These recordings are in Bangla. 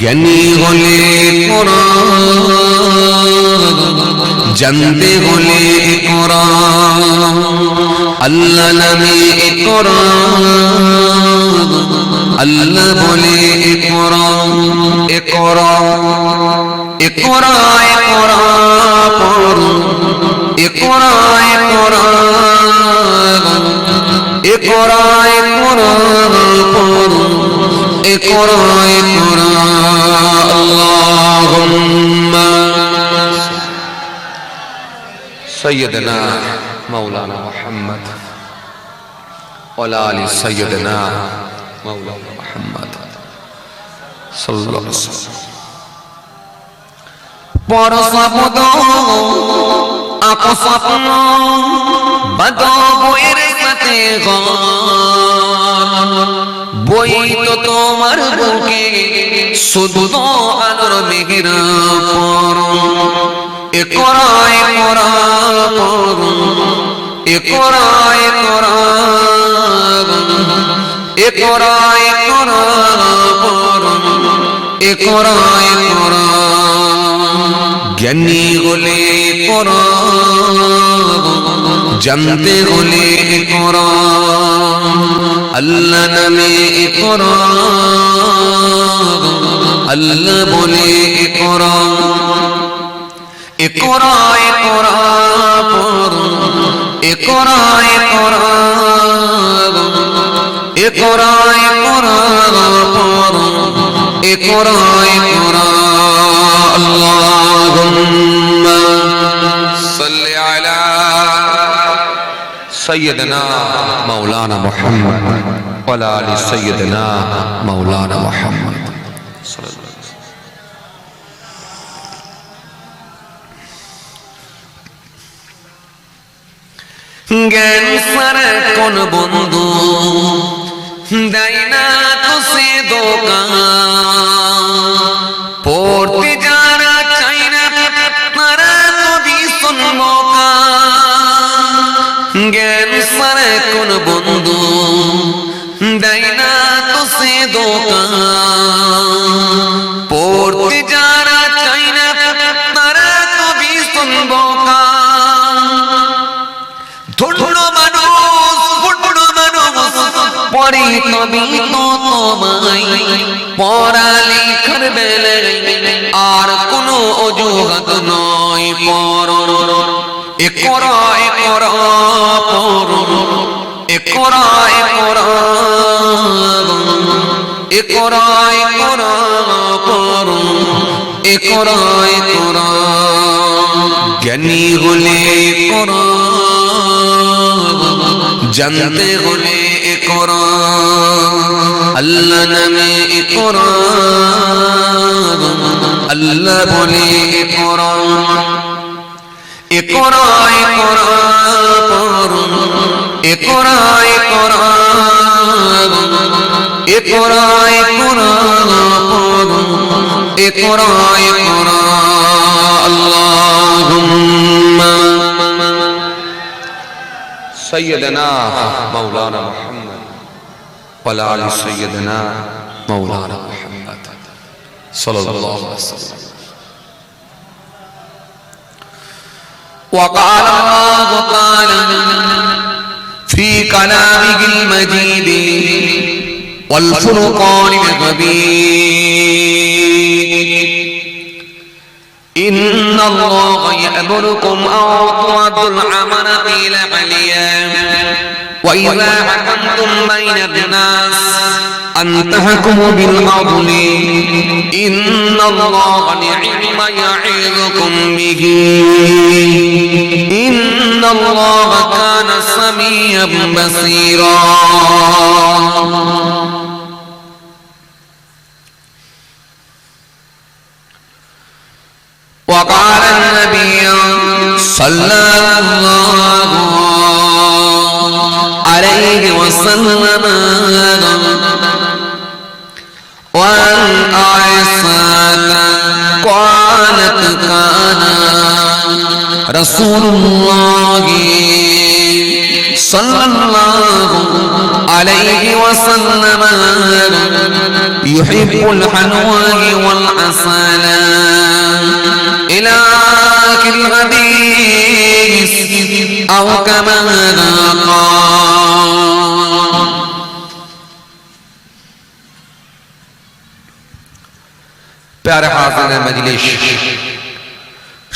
জ্ঞানী হলে জানতে হলে আল্লাহ নামে আল্লাহ বলে এ করা। اقرأ اقرأ اقرأ اقرأ اقرأ اقرأ اقرأ اقرأ اللهم سيدنا مولانا محمد ولا ال سيدنا مولانا محمد صلى الله عليه وسلم. বড় শব্দ আপস্বপ্ন বদ বইয়ের সাথে বই তো তোমার বুকে, শুধু আলোর মেঘের পর। এ করা করা পর, এ করা এ করা এ করা করা পর, এ করা করা জ্ঞানী হলে করা জানতে হলে করা আল্লাহ নামে করা আল্লাহ বলে পর। এ করা এ করা এ করা এ করা পর এ করা এ করা اللهم صل على سيدنا مولانا محمد وعلى ال سيدنا مولانا محمد صلى الله عليه وسلم জ্ঞান সারা কোন বন্ধু দেয় না তো সে দোকান সারা কোন বন্ধু দেয় না তো সে দোকান। পড়তে যারা চাই না, তারা মানুষ মানুষ, পরে তো তোমায়। আর কোনো অজুহাত নয় পর এ কর এ কর পর এ কর এ কর এ কর এ কর পর এ কর এ কর জ্ঞানী হলে কর জানতে হলে আল্লাহ নামে আল্লাহ বলে এ এ কর এ কর পর এ কর এ কর এ কর এ কর পর এ কর এ কর আল্লাহুম্মা سيدنا مولانا محمد وعلى ال سيدنا مولانا محمد صلى الله عليه وسلم وقال الله تعالى في كلامه المجيد والفرقان الحميد إن الله يأمركم أن تؤدوا الأمانة إلى أهلها وإذا حكمتم بين الناس أن تحكموا بالعدل إن الله نعم يعظكم به. إن الله كان سميعا بصيرا. وقال النبي صلى الله عليه وسلم الله صلى الله عليه وسلم يحب الحنوان والعسل إلى آخر الحديث أو كما قال. پیارے حاضر مجلس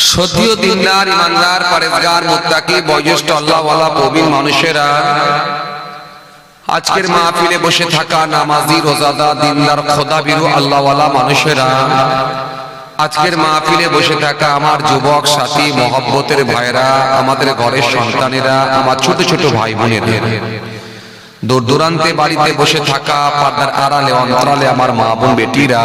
সত্যিও দিনদার ইমানদার, পরেজগার, মুত্তাকি, বয়োজ্যেষ্ঠ, আল্লাহওয়ালা, প্রবীণ মানুষেরা আজকের মাহফিলে বসে থাকা নামাজি, রোজাদা, দিনদার, খোদাবিরু, আল্লাহওয়ালা মানুষেরা আজকের মাহফিলে বসে থাকা আমার যুবক, সাথী, মহব্বতের ভাইরা, আমাদের ঘরের সন্তানেরা, আমার ছোট ছোট ভাই বোনেরা দূর দূরান্তে বাড়িতে বসে থাকা পর্দার আড়ালে, অন্তরালে আমার মা বোন, বেটিরা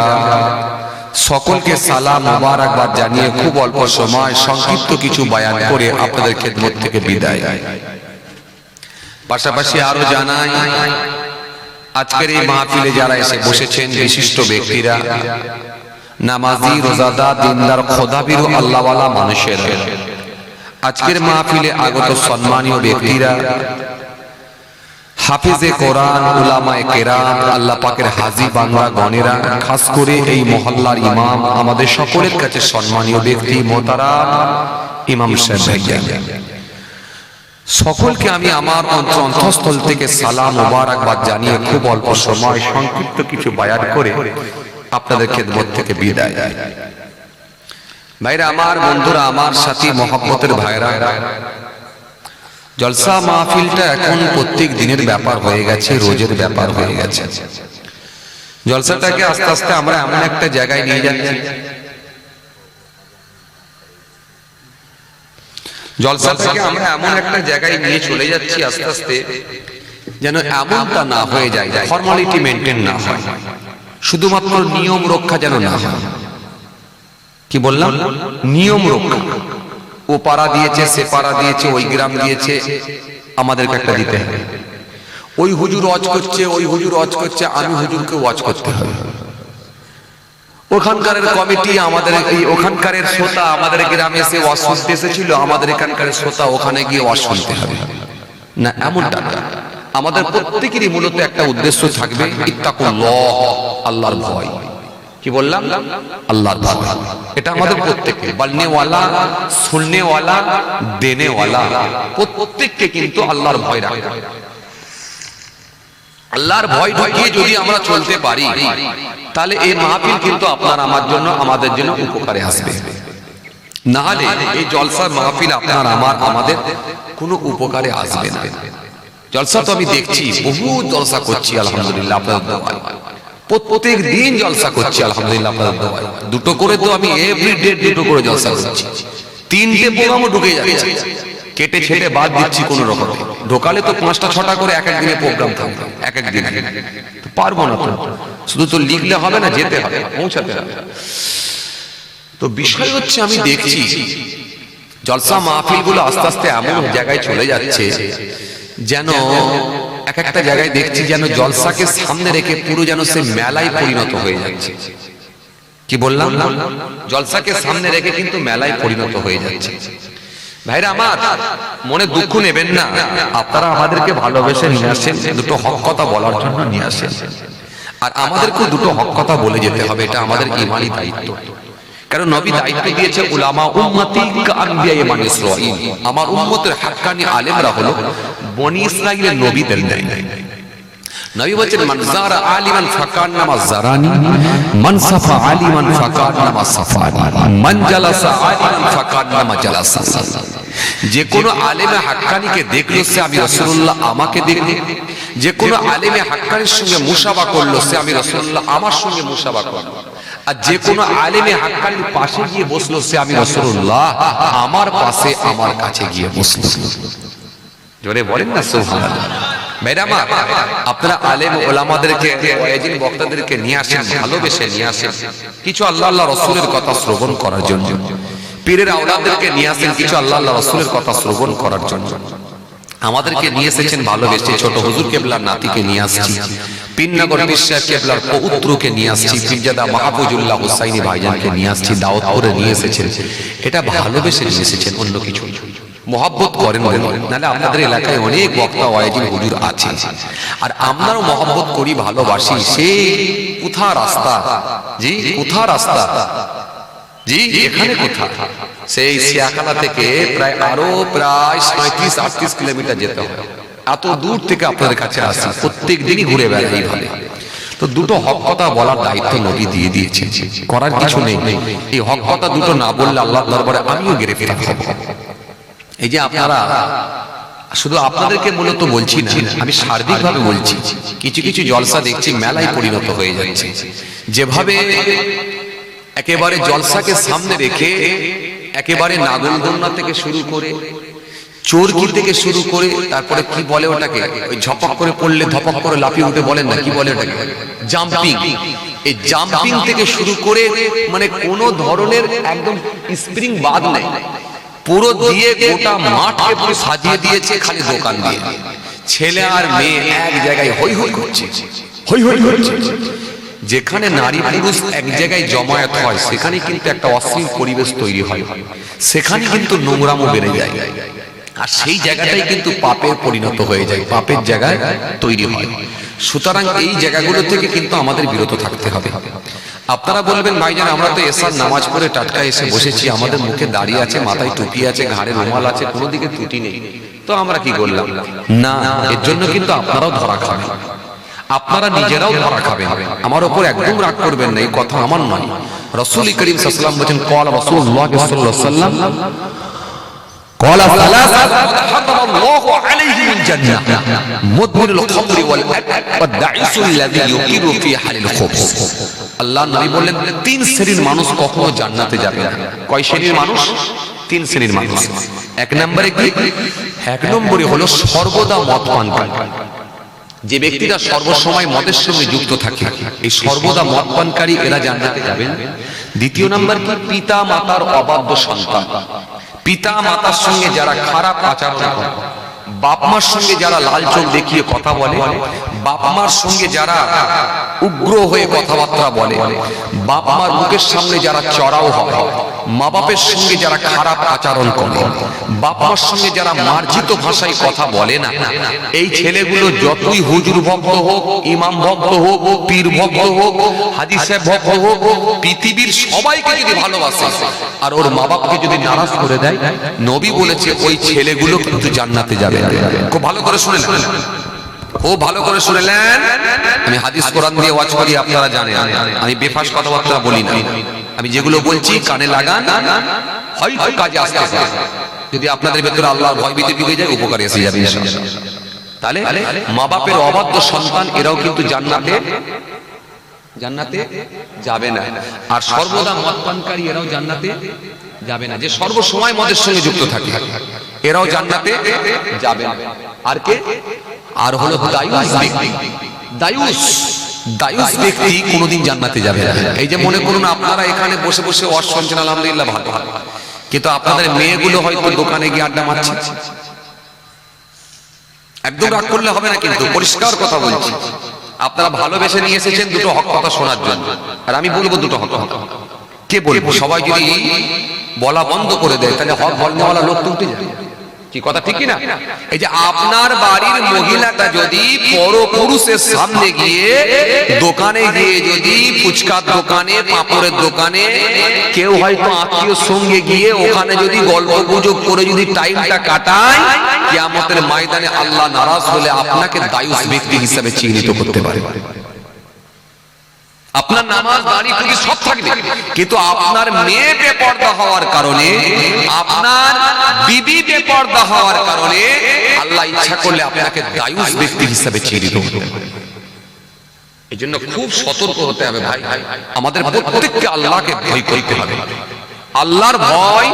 সকলকে সালাম, মোবারকবাদ জানিয়ে খুব অল্প সময় সংক্ষিপ্ত কিছু বয়ান করে আপনাদের খেদমত থেকে বিদায়। পাশাপাশি আরও জানাই, আজকের এই মাহফিলে যারা এসে বসেছেন বিশিষ্ট ব্যক্তিরা, নামাজি রোজাদা দিনদার, খোদাবিরু আল্লাহওয়ালা মানুষের, আজকের মাহফিলে আগত সম্মানীয় ব্যক্তিরা হাফিজে কোরআন, উলামায়ে কেরাম, আল্লাহ পাকের হাজি বাংলা গণেরা, খাস করে এই মহল্লার ইমাম, আমাদের সকলের কাছে সম্মানীয় ব্যক্তি, মোতারাম, ইমাম সাহেব সকলকে আমি আমার অন্ত- অন্তঃস্থল থেকে সালাম মোবারকবাদ জানিয়ে খুব অল্প সময় সংক্ষিপ্ত কিছু বায়ান করে আপনাদের খেদমত থেকে বিদায় ভাইরা, আমার বন্ধুরা, আমার সাথী, মহব্বতের ভাইরা জলসা মাহফিলটা এখন প্রত্যেক দিনের ব্যাপার হয়ে গেছে, রোজের ব্যাপার হয়ে গেছে। জলসাটাকে আস্তে আস্তে আমরা এমন একটা জায়গায় নিয়ে যাচ্ছি। জলসাটাকে আমরা এমন একটা জায়গায় নিয়ে চলে যাচ্ছি আস্তে আস্তে, যেন এমনটা না হয়ে যায় ফর্মালিটি মেনটেন না হয়। শুধুমাত্র নিয়ম রক্ষা যেন না হয়। কি বললাম? নিয়ম রক্ষা। ও পাড়া দিয়েছে, সে পাড়া দিয়েছে, ওই গ্রাম দিয়েছে, আমাদেরকে একটা দিতে হবে। ওই হুজুর ওয়াজ করছে, ওই হুজুর ওয়াজ করছে, আমি হুজুরকে ওয়াজ করতে হবে। ওখানকার কমিটি আমাদের এই ওখানকার শ্রোতা, আমাদের গ্রামে এসে ওয়াজ শুনতে এসেছিল, আমাদের এখানকার শ্রোতা ওখানে গিয়ে ওয়াজ শুনতে হবে। না, এমনটা না। আমাদের প্রত্যেকেরই মূলত একটা উদ্দেশ্য থাকবে, ইত্তাকুল্লাহ, আল্লাহর ভয়। কি বললাম? আল্লাহর ভয় এটা আমাদের প্রত্যেককে। বলনেওয়ালা, শুননেওয়ালা, দেনেওয়ালা, প্রত্যেককে কিন্তু আল্লাহর ভয় রাখতে হবে। আল্লাহর ভয় ঢুকিয়ে যদি আমরা চলতে পারি, তাহলে এই মাহফিল কিন্তু আপনার আমার জন্য, আমাদের জন্য উপকারে আসবে। না হলে এই জলসার মাহফিল আপনার আমার, আমাদের কোনো উপকারে আসবে না। জলসা তো আমি দেখছি, বহু জলসা করছি, আলহামদুলিল্লাহ, আপনাদের দোয়ায়। প্রত্যেক দিন জলসা করছি, আলহামদুলিল্লাহ, আপনাদের দোয়ায়। দুটো করে তো আমি এভরি ডে দুটো করে জলসা করছি। তিনটে প্রোগ্রামও ঢুকে যাচ্ছে। কেটে ছেটে বাদ দিচ্ছি কোন রকম। ঢোকালে তো পাঁচটা, ছটা করে এক এক দিনে প্রোগ্রাম থাকবে, এক এক দিনে। পারব না তো। শুধু তো লিখলে হবে না, যেতে হবে, পৌঁছাতে হবে। তো বিষয় হচ্ছে আমি দেখছি, জলসা মাহফিলগুলো আস্তে আস্তে এমন জায়গায় চলে যাচ্ছে, যেন এক একটা জায়গায় দেখছি যেন জলসাকে সামনে রেখে পুরো যেন সে মেলায় পরিণত হয়ে যাচ্ছে। কি বললাম? জলসাকে সামনে রেখে কিন্তু মেলায় পরিণত হয়ে যাচ্ছে। ভাইরা আমার, মনে দুঃখ নেবেন না, আপনারা আমাদেরকে ভালোবেসে নিয়ে আসেন, দুটো হক কথা বলার জন্য নিয়ে আসেন। আর আমাদেরকে দুটো হক কথা বলে যেতে হবে, এটা আমাদের ইমানি দায়িত্ব। কারণ নবী দায়িত্ব দিয়েছে উলামা উম্মতি কাআনবিয়া মান ইসরাঈল। আমার উম্মতের হাক্কানি আলেমরা হলো বনি ইসরাইলের নবীদের ন্যায় নবী বলছেন মান জারা আলিমান ফাকান নামা জারানি মান সাফা আলিমান ফাকান নামা সাফানি মান জালাসা আলিমান ফাকান নামা জালাসা। যে কোনো আলেমে হাক্কানিকে দেখল সে আমি রাসূলুল্লাহ আমাকে দেখল। যে কোনো আলেমে হাক্কানির সঙ্গে মুসাবা করল সে আমি রাসূলুল্লাহ আমার সঙ্গে মুসাবা করল। আর যে কোনো আলেমে হাক্কানির পাশে গিয়ে বসল সে আমি রাসূলুল্লাহ। আমার পাশে আমার কাছে গিয়ে বসল। জোরে বলেন না সুবহানাল্লাহ। ম্যাডামা আপনারা আলেম ওলামাদেরকে ওয়াইজিন বক্তাদেরকে নিয়ে আসেন ভালোবেসে নিয়ে আসেন। কিছু আল্লাহ আল্লাহ রসুলের কথা শ্রবণ করার জন্য। পীরের আওলাদেরকে নিয়ে আসেন কিছু আল্লাহ আল্লাহ রসুলের কথা শ্রবণ করার জন্য। আমাদেরকে নিয়ে এসেছেন ভালোবেসে ছোট হুজুর কেবলার নাতিকে নিয়ে আসছি। পিননগর বিশ্বাস কেবলার পৌত্রকে নিয়ে আসছি পিরজাদা মাহফুজুল্লাহ হুসাইনি ভাইজানকে নিয়ে আসছি দাওয়াত নিয়ে এসেছেন। এটা ভালোবেসে নিয়ে এসেছেন অন্য কিছু। মহব্বত করেন নাহলে আপনাদের এলাকায় অনেক বক্তা, ওয়াইজিন, হুজুর আছে। আর আমরাও মহব্বত করি, ভালোবাসি। সেই কোথা রাস্তা? জি, কোথা রাস্তা? জি, এখানে কোথা? সেই শিয়াখানা থেকে প্রায় আরও প্রায় সাঁত্রিশ আটত্রিশ কিলোমিটার যেতে হবে এত দূর থেকে আপনাদের কাছে আসছি প্রত্যেক দিনই ঘুরে বেড়াই এইভাবে তো দুটো হক কথা বলার দায়িত্ব নবী দিয়ে দিয়েছেন করার কিছু নেই। এই হক কথা দুটো না বললে আল্লাহ দরবারে আমিও গ্রেফতার হব এই যে আপনারা শুধু আপনাদেরকে মূলত বলছি না আমি সার্বিকভাবে বলছি কিছু কিছু জলসা দেখছি মেলায় পরিণত হয়ে যাচ্ছে। যেভাবে একেবারে জলসাকে সামনে রেখে একেবারে নাগরদন্যা থেকে শুরু করে চোরকি থেকে শুরু করে তারপরে কি বলে ওটাকে? ওই ঝপক করে পড়লে ধপক করে লাফিয়ে উঠে বলেন না কি বলে ওটাকে? জাম্পিং। এই জাম্পিং থেকে শুরু করে মানে কোন ধরনের একদম স্প্রিং বাদ নেই। পুরো দিয়ে গোটা মাঠকে পুরো সাজিয়ে দিয়েছে খালি দোকান দিয়ে। ছেলে আর মেয়ে এক জায়গায় হই হই করছে। হই হই করছে। যেখানে নারী পুরুষ এক জায়গায় জমায়েত হয় সেখানে কিন্তু একটা অশ্লীল পরিবেশ তৈরি হয়। সেখানে কিন্তু নোংরামও বেড়ে যায়। আর সেই জায়গাটাই কিন্তু পাপের পরিণত হয়ে যায়, পাপের জায়গায় তৈরি হয়। সুতরাং এই জায়গাগুলো থেকে কিন্তু আমাদের বিরত থাকতে হবে। আপনারা বলবেন, ভাইজান, আমরা তো এসার নামাজ পড়ে টাটকা এসে বসেছি, আমাদের মুখে দাঁড়িয়ে আছে, মাথায় টুপি আছে, ঘাড়ে রুমাল আছে কোনো দিকে ত্রুটি নেই। তো আমরা কি করলাম? না, এর জন্য কিন্তু আপনারাও ধরা খাবেন। আপনারা নিজেরাও ধরা খাবেন। আমার ওপর একদম রাগ করবেন না, এই কথা আমার নয়। রসুল করিম সাল্লাম বলেন কল রসুল্লাহ ওয়াসাল্লাম قال ثلاثة حرم الله عليهم الجنة مدمن الخمر والأكل والدعيس الذي يقر في حال الخبز আল্লাহ নবী বললেন তিন শ্রেণীর মানুষ কখনো জান্নাতে যাবে না কয় শ্রেণীর মানুষ তিন শ্রেণীর মানুষ এক নম্বরে কি এক নম্বরে হলো সর্বদা মদ পান করে যে ব্যক্তিরা সর্বসময় মদের সঙ্গে যুক্ত থাকে এই সর্বদা মদ পানকারী এরা জান্নাতে যাবেন দ্বিতীয় নাম্বার কি পিতা মাতার অবাধ্য সন্তান পিতা মাতার সঙ্গে যারা খারাপ আচরণ করে, বাপ মার সঙ্গে যারা লাল চোখ দেখিয়ে কথা বলে বাপ মার সঙ্গে যারা উগ্র হয়ে কথাবার্তা বলে বাপ মার মুখের সামনে যারা চড়াও হয় মা বাপের সঙ্গে যারা খারাপ আচরণ করে বাপ মার সঙ্গে যারা মার্জিত ভাষায় কথা বলে না, এই ছেলেগুলো যতই হুজুর ভক্ত হোক, ইমাম ভক্ত হোক, পীর ভক্ত হোক, হাদিসে ভক্ত হোক, পৃথিবীর সবাইকে যদি ভালোবাসে আর ওর মা বাপকে যদি নারাজ করে দেয়, নবী বলেছে, ওই ছেলেগুলো কিন্তু জান্নাতে যাবে খুব ভালো করে শুনে খুব ভালো করে শুনেলেন। আমি হাদিস কোরআন দিয়ে ওয়াজ করি, আপনারা জানেন। আমি বেফাস কথাবার্তা বলি না। আমি যেগুলো বলছি, কানে লাগান, হয়তো কাজে আসতে পারে। যদি আপনাদের ভেতরে আল্লাহর ভয় ভীতি ঢুকে যায়, উপকারে এসে যাবে। তাহলে মা বাপের অবাধ্য সন্তান, এরাও কিন্তু জান্নাতে জান্নাতে যাবে না। আর সর্বদা মদ এরাও জান্নাতে যাবে না। যে সর্বসময় মদের সঙ্গে যুক্ত থাকে, এরাও জান্নাতে যাবে না। আর কে? আর হলো দায়ুস ব্যক্তি। দায়ুস দায়ুস। ব্যক্তি কোনোদিন জান্নাতে যাবে না। এই যে মনে করুন আপনারা এখানে বসে বসে শুনছেন আলহামদুলিল্লাহ ভালো। কিন্তু আপনাদের মেয়েগুলো হয়তো দোকানে গিয়ে আড্ডা মারছে। একদম রাগ করলে হবে না কিন্তু পরিষ্কার কথা বলছি। আপনারা ভালোবেসে নিয়ে এসেছেন দুটো হক কথা শোনার জন্য। আর আমি বলব দুটো হক কথা। কে বলব? সবাই যদি বলা বন্ধ করে দেয় তাহলে হক বলনেওয়ালা লোক তো উঠে যাবে। কি কথা ঠিক না এই যে আপনার বাড়ির মহিলাটা যদি পরপুরুষের সামনে গিয়ে দোকানে গিয়ে যদি ফুচকার দোকানে পাঁপড়ের দোকানে কেউ হয়তো আত্মীয় সঙ্গে গিয়ে ওখানে যদি গল্প গুজব করে যদি টাইমটা কাটায় কিয়ামতের ময়দানে আল্লাহ নারাজ হলে আপনাকে দায়ুস ব্যক্তি হিসাবে চিহ্নিত করতে পারে। আপনার নামাজ দাঁড়ি থেকে সব থাকবে। কিন্তু আপনার মেয়ে বেপর্দা হওয়ার কারণে, আপনার বিবি বেপর্দা হওয়ার কারণে আল্লাহ ইচ্ছা করলে আপনাকে দায়ুস ব্যক্তি হিসাবে করতে এই জন্য খুব সতর্ক হতে হবে ভাই। আমাদের প্রত্যেককে আল্লাহকে ভয় করতে হবে। আল্লাহর ভয়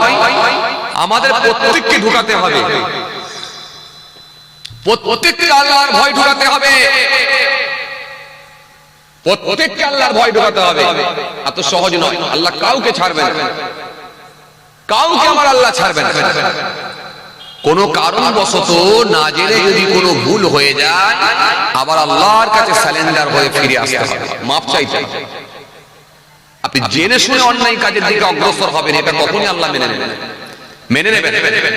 আমাদের প্রত্যেককে ঢুকাতে হবে। প্রত্যেককে আল্লাহর ভয় ঢুকাতে হবে। প্রত্যেককে আল্লাহর ভয় ঢোকাতে হবে। এত সহজ নয়। আল্লাহ কাউকে ছাড়বেন না। কাউকে আমার আল্লাহ ছাড়বেন না। কোন কারণবশত না জেনে যদি কোনো ভুল হয়ে যায়, আবার আল্লাহর কাছে স্যালেন্ডার হয়ে ফিরে আসতে হবে। মাপ চাইতে। আপনি জেনে শুনে অন্যায় কাজের দিকে অগ্রসর হবেন, এটা কখনই আল্লাহ মেনে নেবেন মেনে নেবেন।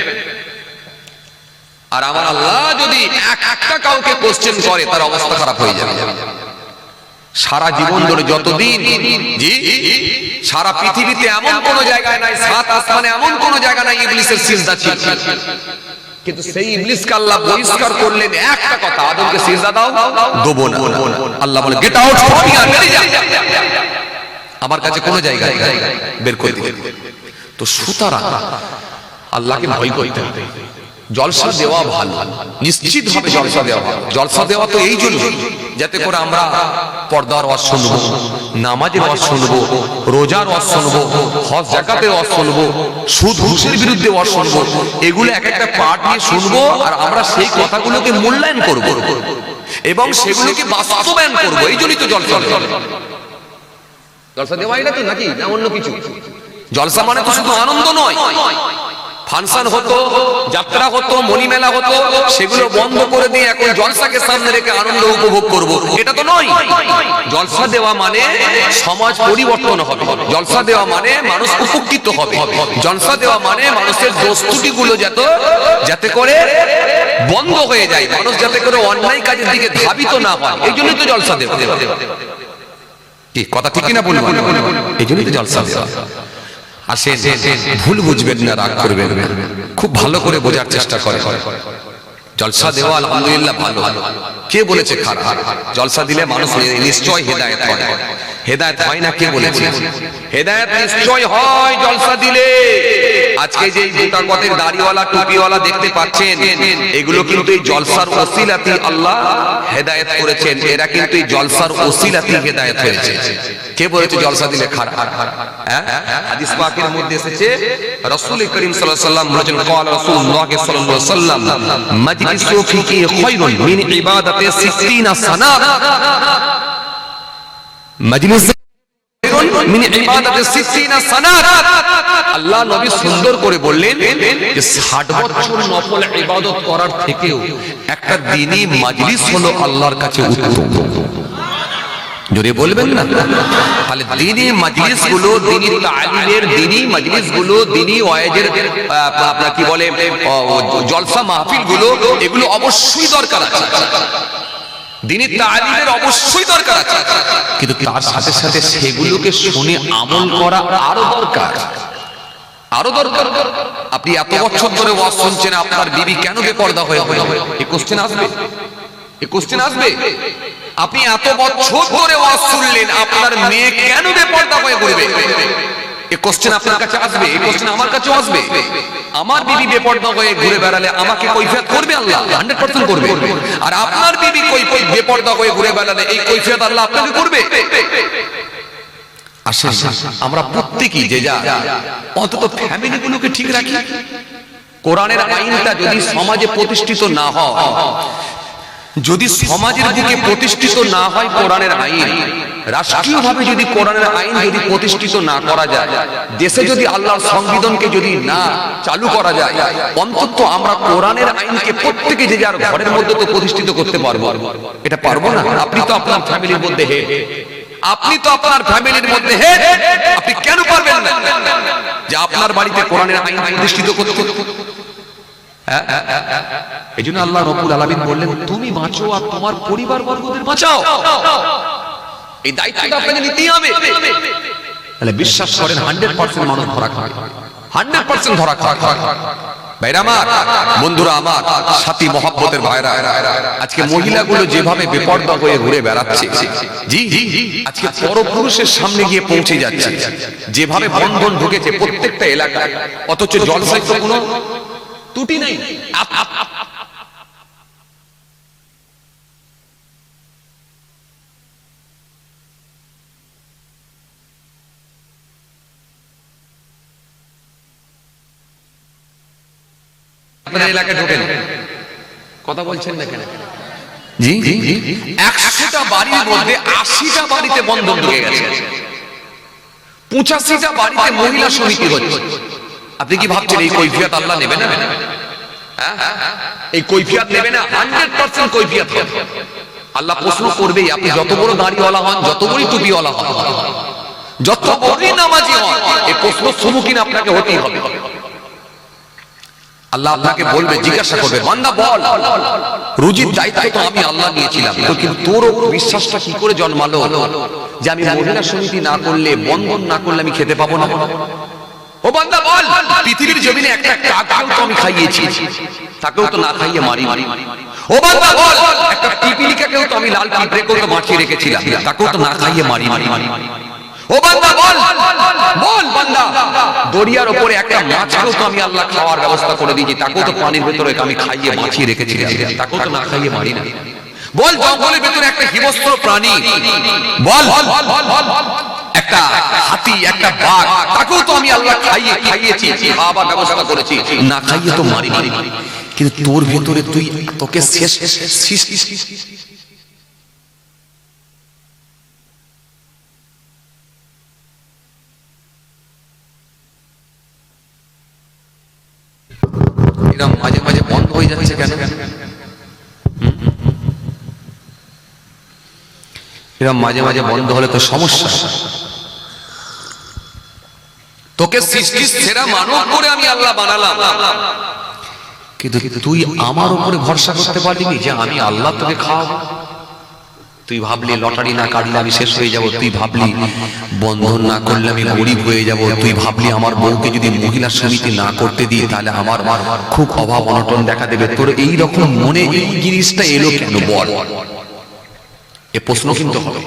আর আমার আল্লাহ যদি এক একটা কাউকে কোশ্চেন করে, তার অবস্থা খারাপ হয়ে যাবে। সারা জীবন ধরে যতদিন জি সারা পৃথিবীতে এমন কোন জায়গায় নাই সাত আসমানে এমন কোন জায়গা নাই ইবলিসের সিজদা ছিল। কিন্তু সেই ইবলিসকে আল্লাহ বহিষ্কার করলেন একটা কথা আদমকে সিজদা দাও দেবো না। আল্লাহ বলে গেট আউট আমার কাছে কোনো জায়গা নেই, বের করে দিলেন। তো সুতরাং আল্লাহকে ভয় করতে হবে। জলসা দেওয়া ভালো। নিশ্চিত ভাবে জলসা দেওয়া ভালো। জলসা দেওয়া তো এই জন্য যাতে করে আমরা পর্দার ওয়াজ শুনব, নামাজের ওয়াজ শুনব, রোজার ওয়াজ শুনব, হজ, জাকাতের ওয়াজ শুনব, সুদ, ঘুষের বিরুদ্ধে ওয়াজ শুনব, এগুলো এক একটা পাঠ নিয়ে শুনব আর আমরা সেই কথাগুলোকে মূল্যায়ন করব। এবং সেগুলোকে বাস্তবায়ন করব। এই জন্যই তো জলসা জলসা দেওয়াই নাকি নাকি না অন্য কিছু? জলসা মানে তো শুধু আনন্দ নয়। ফাংশন হতো যাত্রা হতো মণিমেলা হতো সেগুলো বন্ধ করে দিয়ে এখন জলসাকে সামনে রেখে আনন্দ উপভোগ করব। এটা তো নয়। জলসা দেওয়া মানে সমাজ পরিবর্তন হবে। জলসা দেওয়া মানে মানুষ উপকৃত হবে। জলসা দেওয়া মানে মানুষের দোষ ত্রুটিগুলো যাতে যাতে করে বন্ধ হয়ে যায়। মানুষ যাতে করে অন্যায় কাজের দিকে ধাবিত না হয়। এই জন্যই তো জলসা দেওয়া। কি কথা ঠিক না বলব এই জন্যই তো জলসা দেওয়া। আসেন ভুল বুঝবেন না রাগ করবেন। খুব ভালো করে বোঝার চেষ্টা করে জলসা দেওয়া আলহামদুলিল্লাহ ভালো। কে বলেছে খারাপ? জলসা দিলে মানুষ নিশ্চয় হেদায়ত হয়। হেদায়ত হয় না কে বলেছে? হেদায়ত নিশ্চয় হয় জলসা দিলে। আজকে যে গোটা কতের দাড়িওয়ালা, টুপিওয়ালা দেখতে পাচ্ছেন, এগুলো কিন্তু এই জলসার ওসিলাতে আল্লাহ হেদায়েত করেছেন। এরা কিন্তু এই জলসার ওসিলাতে হেদায়েত হয়েছে। কে বলেছে জলসা দিলে খারাপ? হ্যাঁ? হাদিস পাকের মধ্যে এসেছে, রাসূল করিম সাল্লাল্লাহু আলাইহি সাল্লাম বলেছেন, ক্বাল রাসূলুল্লাহ সাল্লাল্লাহু আলাইহি সাল্লাম মাজলিসু ফিকি খায়রুন মিন ইবাদাতি 60 সানা মাজলিস মিন ইবাদাতি 60 সানা আল্লাহ নবী সুন্দর করে বললেন যে 60 বছর নফল ইবাদত করার থেকেও একটা দিনই মাজলিস হলো আল্লাহর কাছে উত্তম। জোরে বলবেন না? তাহলে দিনী মজলিসগুলো দিনী তালিমের দিনী মজলিসগুলো ওয়াজের কি বলে জলসা মাহফিলগুলো এগুলো অবশ্যই দরকার আছে। দিনী তালিমের অবশ্যই দরকার আছে। কিন্তু তার সাথে সাথে সেগুলোকে শুনে আমল করা আরও দরকার। আরও দরকার। আপনি এত বছর ধরে ওয়াজ শুনছেন, আপনার বিবি কেন বেপর্দা হয়ে হয়ে এই কোশ্চেন আসবে। এই কোশ্চেন আসবে। আপনি এত বছর ধরে ওয়াজ শুনলেন, আপনার মেয়ে কেন বেপর্দা হয়ে ঘুরবে এই কোশ্চেন আপনার কাছে আসবে এই কোশ্চেন আমার কাছে আসবে। আমার বিবি বেপর্দা হয়ে ঘুরে বেড়ালে আমাকে কৈফিয়ত করবে আল্লাহ? 100% করবে। আর আপনার বিবি কই কই বেপর্দা হয়ে ঘুরে বেড়ালে এই কৈফিয়ত আল্লাহ আপনাকে করবে? আসেন আমরা প্রত্যেকই যে যা অন্তত ফ্যামিলি গুলোকে ঠিক রাখি। কোরআনের আইনটা যদি সমাজে প্রতিষ্ঠিত না হয় যদি সমাজের দিকে প্রতিষ্ঠিত না হয় কোরআনের আইন, রাষ্ট্রীয়ভাবে যদি কোরআনের আইন যদি প্রতিষ্ঠিত না করা যায়, দেশে যদি আল্লাহর সংবিধানকে যদি না চালু করা যায়, অন্তত আমরা কোরআনের আইনকে প্রত্যেকে যে যার ঘরের মধ্যে তো প্রতিষ্ঠিত করতে পারব। এটা পারব না? আপনি তো আপনার ফ্যামিলির মধ্যে হে। আপনি তো আপনার ফ্যামিলির মধ্যে হে। আপনি কেন পারবেন না? যে আপনার বাড়িতে কোরআনের আইন প্রতিষ্ঠিত করতে। এই জন্য আল্লাহ রবুল আলমিন বললেন, তুমি বাঁচো আর তোমার পরিবার বর্গদের বাঁচাও। এই দায়িত্বটা আপনাকে নিতেই হবে। তাহলে বিশ্বাস করেন, হান্ড্রেড পার্সেন্ট মানুষ ধরা খায় হান্ড্রেড পার্সেন্ট ধরা খায় আমার, বন্ধুরা আমার, সাথী মহাব্বতের ভাইরা, আজকে মহিলাগুলো যেভাবে বেপর্দা হয়ে ঘুরে বেড়াচ্ছে, জি আজকে পরপুরুষের সামনে গিয়ে পৌঁছে যাচ্ছে। যেভাবে বন্ধন ঢুকেছে প্রত্যেকটা এলাকায়, অথচ জলসায় তো কোনো ত্রুটি নেই। আপনার এলাকায় ঢোকেন। কথা বলছেন না কেন? জি। একশোটা বাড়ির মধ্যে আশিটা বাড়িতে বন্ধন ঢুকে গেছে। পঁচাশিটা বাড়িতে মহিলা সমিতি হচ্ছে। আপনি কি ভাবছেন এই কৈফিয়ত আল্লাহ নেবে না? হ্যাঁ? এই কৈফিয়ত নেবে না হান্ড্রেড পার্সেন্ট কৈফিয়ত হবে। আল্লাহ প্রশ্ন করবেই আপনি যত বড় দাড়িওয়ালা হন যত বড়ই টুপিওয়ালা হন যত বড়ই নামাজি হন এই প্রশ্ন সম্মুখীন আপনাকে হতেই হবে। আল্লাহ আপনাকে বলবে জিজ্ঞাসা করবে বান্দা বল রুজির দায়িত্ব তো আমি আল্লাহ নিয়েছিলাম। তো কিন্তু তোর বিশ্বাসটা কি করে জন্মালো? যে আমি মহিলা সমিতি না করলে বন্ধন না করলে আমি খেতে পাবো না। ও বান্দা, বল। পৃথিবীর জমিনে একটা কাককেও তো আমি খাইয়েছি। তাকেও তো না খাইয়ে মারি। মারি ও বান্দা, বল। একটা পিপিলিকাকেও তো আমি লাল পিঁপড়েকেও তো বাঁচিয়ে রেখেছিলাম। তাকেও তো না খাইয়ে মারি। মারি মারি ও বান্দা, বল। বল, বান্দা। দরিয়ার উপরে একটা মাছকেও তো আমি আল্লাহ খাওয়ার ব্যবস্থা করে দিয়েছি। তাকেও তো পানির ভেতরে আমি খাইয়ে বাঁচিয়ে রেখেছিলাম। তাকেও তো না খাইয়ে মারি না। বল, জঙ্গলের ভেতরে একটা হিংস্র প্রাণী। বল। একটা হাতি একটা বাঘ তাকেও তো আমি আল্লাহ খাইয়ে খাইয়েছি খাওয়াবার ব্যবস্থা করেছি। না খাইয়ে তো মারি মারি কিন্তু তোর ভেতরে তুই তোকে শেষ মাঝে মাঝে বন্ধ হয়ে যাচ্ছে কেন? এরকম মাঝে মাঝে বন্ধ হলে তো সমস্যা। তোকে সৃষ্টির সেরা মানব করে আমি আল্লাহ বানালাম। কিন্তু তুই আমার উপরে ভরসা করতে পারবি যে আমি আল্লাহ তোকে খাওয়াবো। তুই ভাবলি লটারি না কাটলে আমি শেষ হয়ে যাব। তুই ভাবলি বন্ধন না করলে আমি গরিব হয়ে যাব। তুই ভাবলি আমার বউকে যদি মহিলা সমিতি না করতে দিই তাহলে আমার খুব অভাব অনটন দেখা দেবে। তোর এই রকম মনে এই জিনিসটা এলো কেন? বল। এ প্রশ্ন কিন্তু হবে।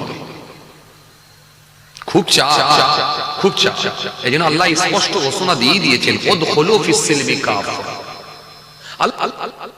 খুব চা খুব চা এই জন্য আল্লাহ স্পষ্ট ঘোষণা দিয়ে দিয়েছেন ওদ হলো ফিসিলমি কাফ আল- আল- আল- আল-